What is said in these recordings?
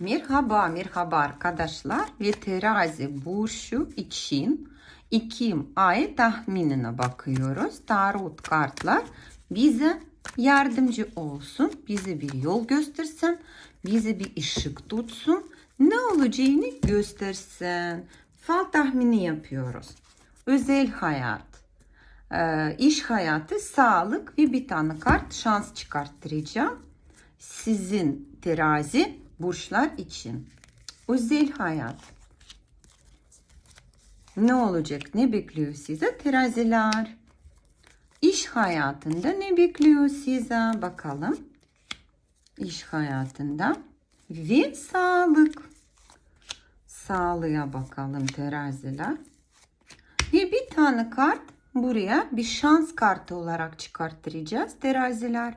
Merhaba, merhaba arkadaşlar ve terazi burcu için Ekim ayı tahminine bakıyoruz. Tarot kartlar bize yardımcı olsun, bize bir yol göstersin, bize bir ışık tutsun, ne olacağını göstersin. Fal tahmini yapıyoruz. Özel hayat, e, iş hayatı, sağlık ve bir tane kart şans çıkarttıracağım. Sizin terazi burçlar için. Özel hayat. Ne olacak? Ne bekliyor size? Teraziler. İş hayatında ne bekliyor size? Bakalım. İş hayatında. Ve sağlık. Sağlığa bakalım teraziler. Ve bir tane kart buraya bir şans kartı olarak çıkarttıracağız teraziler.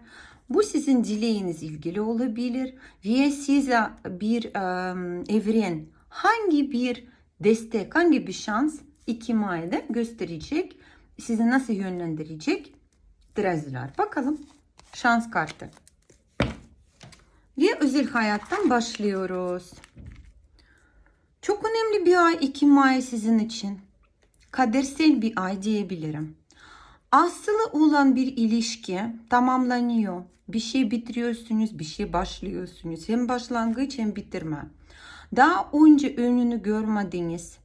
Bu sizin dileğiniz ilgili olabilir ve size bir evren hangi bir destek, hangi bir şans iki ayda gösterecek, sizi nasıl yönlendirecek teraziler. Bakalım şans kartı. Ve özel hayattan başlıyoruz. Çok önemli bir ay 2 ay sizin için. Kadersel bir ay diyebilirim. Aslı olan bir ilişki tamamlanıyor. Bir şey bitiriyorsunuz, bir şey başlıyorsunuz. Hem başlangıç hem bitirme. Daha önce önünü görmediniz.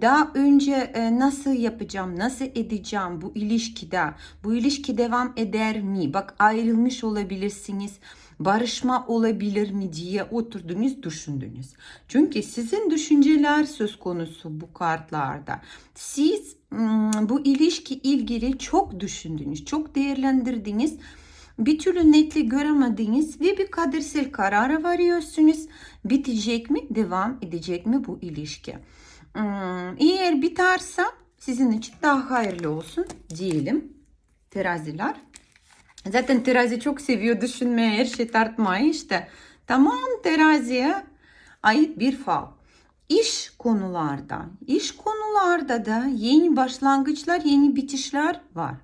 Daha önce e, nasıl yapacağım, nasıl edeceğim bu ilişkide, bu ilişki devam eder mi? Bak ayrılmış olabilirsiniz, barışma olabilir mi diye oturdunuz, düşündünüz. Çünkü sizin düşünceler söz konusu bu kartlarda. Siz bu ilişki ilgili çok düşündünüz, çok değerlendirdiniz. Bir türlü netli göremediniz ve bir kadersel karara varıyorsunuz. Bitecek mi, devam edecek mi bu ilişki? Hmm, eğer biterse sizin için daha hayırlı olsun diyelim teraziler. Zaten terazi çok seviyor düşünmeye, her şey tartmayı işte. Tamam teraziye ait bir fal. İş konularda, iş konularda da yeni başlangıçlar, yeni bitişler var.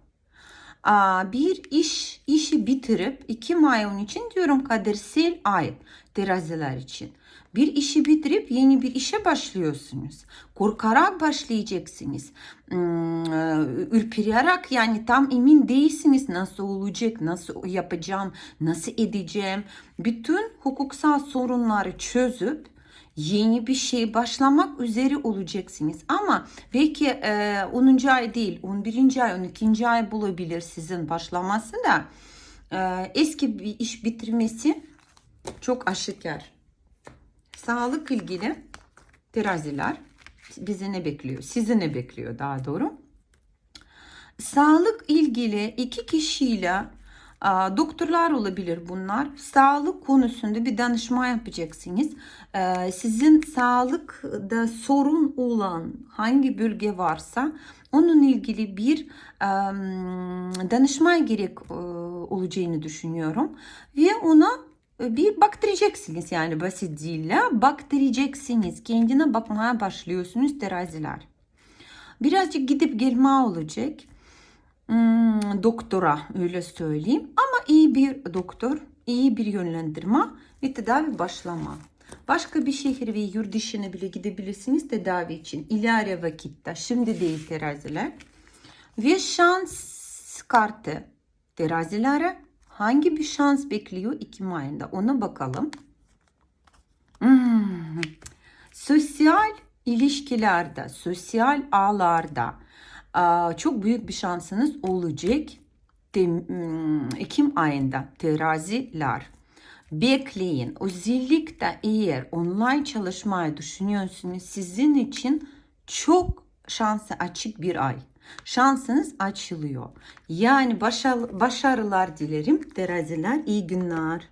Aa, bir iş işi bitirip iki ay onun için diyorum kadersel ay teraziler için. Bir işi bitirip yeni bir işe başlıyorsunuz. Korkarak başlayacaksınız. Hmm, ürpererek yani tam emin değilsiniz nasıl olacak, nasıl yapacağım, nasıl edeceğim. Bütün hukuksal sorunları çözüp yeni bir şey başlamak üzere olacaksınız. Ama belki e, 10. ay değil 11. ay 12. ay bulabilir sizin başlaması da e, eski bir iş bitirmesi çok aşikar. Sağlık ilgili teraziler bizi ne bekliyor? Sizi ne bekliyor daha doğru? Sağlık ilgili iki kişiyle doktorlar olabilir bunlar. Sağlık konusunda bir danışma yapacaksınız. Sizin sağlıkta sorun olan hangi bölge varsa onun ilgili bir danışma gerek olacağını düşünüyorum. Ve ona bir baktıreceksiniz yani basit dille baktıreceksiniz. Kendine bakmaya başlıyorsunuz teraziler. Birazcık gidip gelme olacak hmm, doktora öyle söyleyeyim. Ama iyi bir doktor, iyi bir yönlendirme ve tedavi başlama. Başka bir şehir ve yurt dışına bile gidebilirsiniz tedavi için. İleri vakitte. Şimdi değil teraziler. Ve şans kartı terazilere hangi bir şans bekliyor Ekim ayında ona bakalım. Hmm. Sosyal ilişkilerde, sosyal ağlarda, çok büyük bir şansınız olacak. Ekim ayında teraziler. Bekleyin. Özellikle eğer online çalışmayı düşünüyorsunuz sizin için çok şansı açık bir ay. Şansınız açılıyor. Yani başarılar dilerim teraziler. İyi günler.